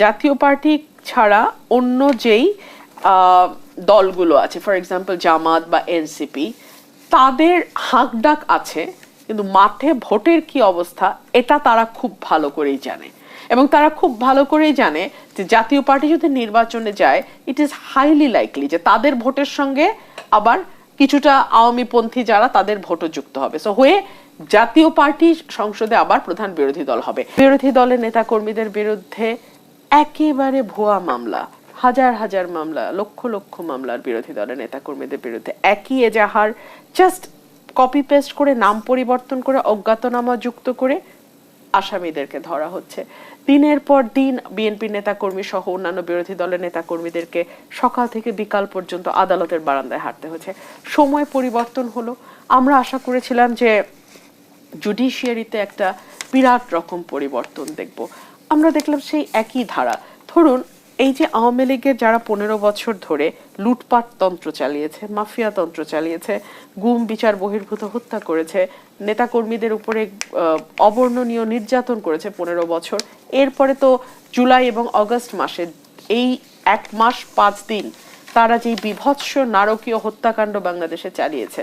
জাতীয় পার্টি ছাড়া অন্য যেই দলগুলো আছে ফর এক্সাম্পল জামাত বা এনসিপি তাদের হাঁকডাক আছে, কিন্তু মাঠে ভোটের কি অবস্থা, এটা তারা খুব ভালো করেই জানে। এবং তারা খুব ভালো করেই জানে যে জাতীয় পার্টি যদি নির্বাচনে যায় ইট ইজ হাইলি লাইকলি যে তাদের ভোটের সঙ্গে আবার কিছুটা আওয়ামী পন্থী যারা তাদের ভোটও যুক্ত হবে। সো হয়ে জাতীয় পার্টি সংসদে আবার প্রধান বিরোধী দল হবে। বিরোধী দলের নেতাকর্মীদের বিরুদ্ধে একেবারে ভুয়া মামলা, হাজার হাজার মামলা, লক্ষ লক্ষ মামলার বিরোধী দলের নেতাকর্মীদের বিরুদ্ধে একই এজাহার জাস্ট কপি পেস্ট করে, নাম পরিবর্তন করে, অজ্ঞাতনামা যুক্ত করে আসামিদেরকে ধরা হচ্ছে। দিনের পর দিন বিএনপি নেতাকর্মী সহ অন্যান্য বিরোধী দলের নেতাকর্মীদেরকে সকাল থেকে বিকাল পর্যন্ত আদালতের বারান্দায় হাঁটতে হচ্ছে। সময় পরিবর্তন হলো। আমরা আশা করেছিলাম যে জুডিশিয়ারিতে একটা বিরাট রকম পরিবর্তন দেখব। আমরা দেখলাম সেই একই ধারা। ধরুন, এই যে আওয়ামী লীগের যারা পনেরো বছর ধরে লুটপাট তন্ত্র চালিয়েছে, মাফিয়া তন্ত্র চালিয়েছে, গুম, বিচার, বহির্ভূত, হত্যা করেছে, নেতাকর্মীদের উপরে অবর্ণনীয় নির্যাতন করেছে পনেরো বছর, এরপরে তো জুলাই এবং অগস্ট মাসে এই এক মাস পাঁচ দিন তারা যেই বিভৎস নারকীয় হত্যাকাণ্ড বাংলাদেশে চালিয়েছে,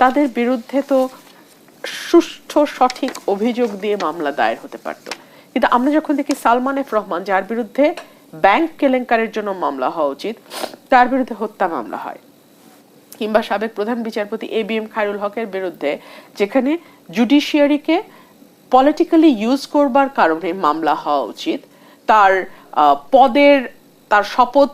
তাদের বিরুদ্ধে তো সুষ্ঠু সঠিক অভিযোগ দিয়ে মামলা দায়ের হতে পারত। কিন্তু আমরা যখন দেখি সালমান এফ রহমান, যার বিরুদ্ধে ব্যাংক কেলেঙ্কারের জন্য মামলা হওয়া উচিত, তার বিরুদ্ধে হত্যা মামলা হয়। কিংবা সাবেক প্রধান বিচারপতি এ বি এম খায়রুল হকের বিরুদ্ধে, যেখানে জুডিশিয়ারিকে পলিটিক্যালি ইউজ করবার কারণে মামলা হওয়া উচিত। তার পদের, তার শপথ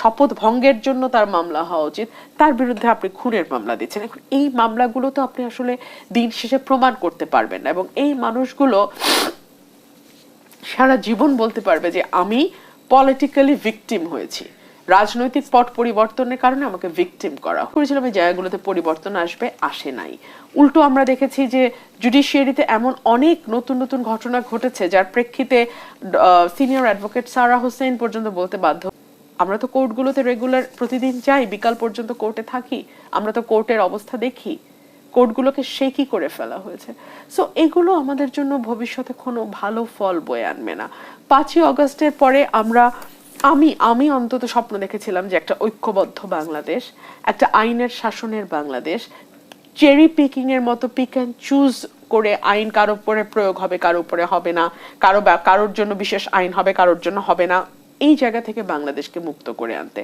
শপথ ভঙ্গের জন্য তার মামলা হওয়া উচিত। তার বিরুদ্ধে আপনি খুনের মামলা দিচ্ছেন। এখন এই মামলাগুলো তো আপনি আসলে দিন শেষে প্রমাণ করতে পারবেন না। এবং এই মানুষগুলো সারা জীবন বলতে পারবে যে আমি পলিটিক্যালি ভিকটিম হয়েছি। রাজনৈতিক পট পরিবর্তনের কারণে আমাকে ভিকটিম করা। করেছিলাম এই জায়গাগুলোতে পরিবর্তন আসবে, আসে নাই। উল্টো আমরা দেখেছি যে জুডিশিয়ারিতে এমন অনেক নতুন নতুন ঘটনা ঘটেছে, যার প্রেক্ষিতে সিনিয়র অ্যাডভোকেট সারা হোসেন পর্যন্ত বলতে বাধ্য। আমরা তো কোর্টগুলোতে রেগুলার প্রতিদিন যাই, বিকাল পর্যন্ত কোর্টে থাকি। আমরা তো কোর্টের অবস্থা দেখি। কোর্টগুলোকে শেকি করে ফেলা হয়েছে। সো এগুলো আমাদের জন্য ভবিষ্যতে কোনো ভালো ফল বয়ে আনবে না। পাঁচই অগস্টের পরে আমরা, আমি আমি অন্তত স্বপ্ন দেখেছিলাম যে একটা ঐক্যবদ্ধ বাংলাদেশ, একটা আইনের শাসনের বাংলাদেশ চেরি পিকিং এর মতো পিক অ্যান্ড চুজ করে আইন কারও উপরে প্রয়োগ হবে, কারও উপরে হবে না, কারও কারোর জন্য বিশেষ আইন হবে, কারোর জন্য হবে না, এই জায়গা থেকে বাংলাদেশকে মুক্ত করে আনতে।